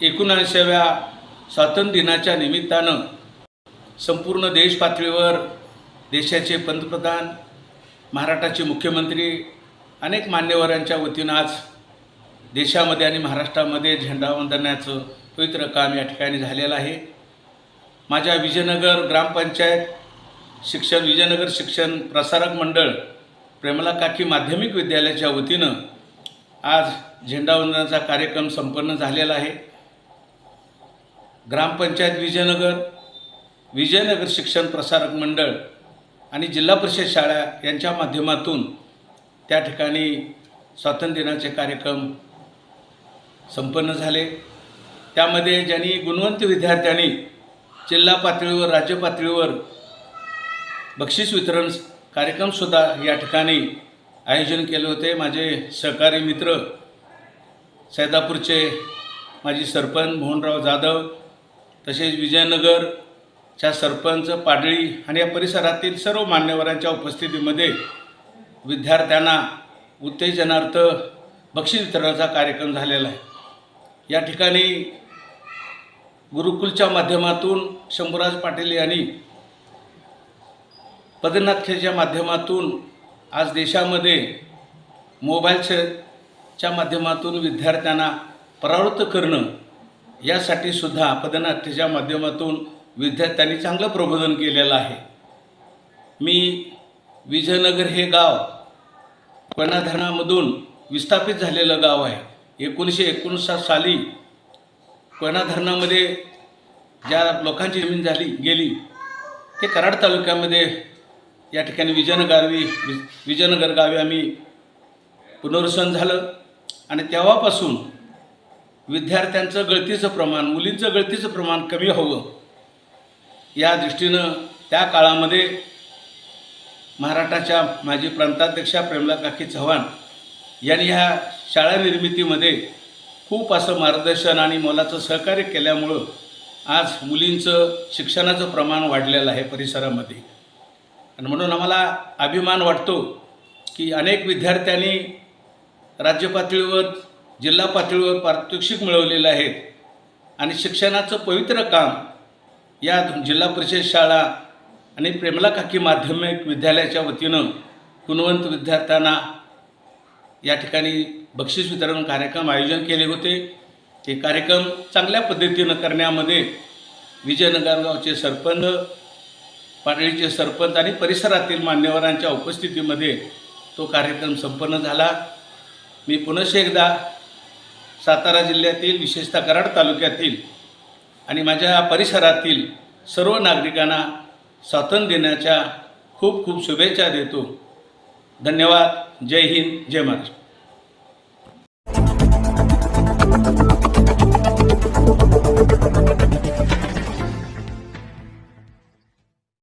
एकोणऐंशाव्या स्वातंत्र्य दिनाच्या निमित्तानं संपूर्ण देश पातळीवर देशाचे पंतप्रधान महाराष्ट्राचे मुख्यमंत्री अनेक मान्यवरांच्या वतीनं आज देशामध्ये आणि महाराष्ट्रामध्ये झेंडावंदनाचं पवित्र काम या ठिकाणी झालेलं आहे. माझ्या विजयनगर ग्रामपंचायत शिक्षण विजयनगर शिक्षण प्रसारक मंडळ प्रेमला काकी माध्यमिक विद्यालयाच्या वतीनं आज झेंडावंदनाचा कार्यक्रम संपन्न झालेला आहे. ग्रामपंचायत विजयनगर विजयनगर शिक्षण प्रसारक मंडळ आणि जिल्हा परिषद शाळा यांच्या माध्यमातून त्या ठिकाणी स्वातंत्र्य दिनाचे कार्यक्रम संपन्न झाले. त्यामध्ये ज्यांनी गुणवंत विद्यार्थ्यांनी जिल्हा पातळीवर राज्य पातळीवर बक्षीस वितरण कार्यक्रमसुद्धा या ठिकाणी आयोजन केले होते. माझे सहकारी मित्र सैदापूरचे माजी सरपंच मोहनराव जाधव तसेच विजयनगरच्या सरपंच पाडळी आणि या परिसरातील सर्व मान्यवरांच्या उपस्थितीमध्ये विद्यार्थ्यांना उत्तेजनार्थ बक्षीस वितरणाचा कार्यक्रम झालेला आहे. या ठिकाणी गुरुकुलच्या माध्यमातून शंभूराज पाटील यांनी पदनाथ्याच्या माध्यमातून आज देशामध्ये मोबाईलच्या माध्यमातून विद्यार्थ्यांना परावृत्त करणं यासाठी सुद्धा पदनाट्याच्या माध्यमातून विद्यार्थ्यांनी चांगलं प्रबोधन केलेलं आहे. मी विजयनगर हे गाव कोयना धरणामधून विस्थापित झालेलं गाव आहे. एकोणीसशे एकोणसाठ साली कोयना धरणामध्ये ज्या लोकांची जमीन झाली गेली ते कराड तालुक्यामध्ये या ठिकाणी विजयनगरवी विज विजयनगर गावी आम्ही पुनर्वसन झालं. आणि तेव्हापासून विद्यार्थ्यांचं गळतीचं प्रमाण मुलींचं गळतीचं प्रमाण कमी हवं. या दृष्टीनं त्या काळामध्ये महाराष्ट्राच्या माजी प्रांताध्यक्षा प्रेमला काकी चव्हाण यांनी ह्या शाळा निर्मितीमध्ये खूप असं मार्गदर्शन आणि मोलाचं सहकार्य केल्यामुळं आज मुलींचं शिक्षणाचं प्रमाण वाढलेलं आहे परिसरामध्ये. आणि म्हणून आम्हाला अभिमान वाटतो की अनेक विद्यार्थ्यांनी राज्य पातळीवर जिल्हा पातळीवर पारितोषिक मिळवलेलं आहेत आणि शिक्षणाचं पवित्र काम या जिल्हा परिषद शाळा आणि प्रेमला काकी माध्यमिक विद्यालयाच्या वतीनं गुणवंत विद्यार्थ्यांना या ठिकाणी बक्षीस वितरण कार्यक्रम आयोजन केले होते. ते कार्यक्रम चांगल्या पद्धतीनं करण्यामध्ये विजयनगर गावचे सरपंच पाडळीचे सरपंच आणि परिसरातील मान्यवरांच्या उपस्थितीमध्ये तो कार्यक्रम संपन्न झाला. मी पुनश्च एकदा सातारा जिल्ह्यातील विशेषतः कराड तालुक्यातील आणि माझ्या परिसरातील सर्व नागरिकांना स्वातंत्र्य देण्याच्या खूप खूप शुभेच्छा देतो. धन्यवाद. जय हिंद. जय महाराष्ट्र.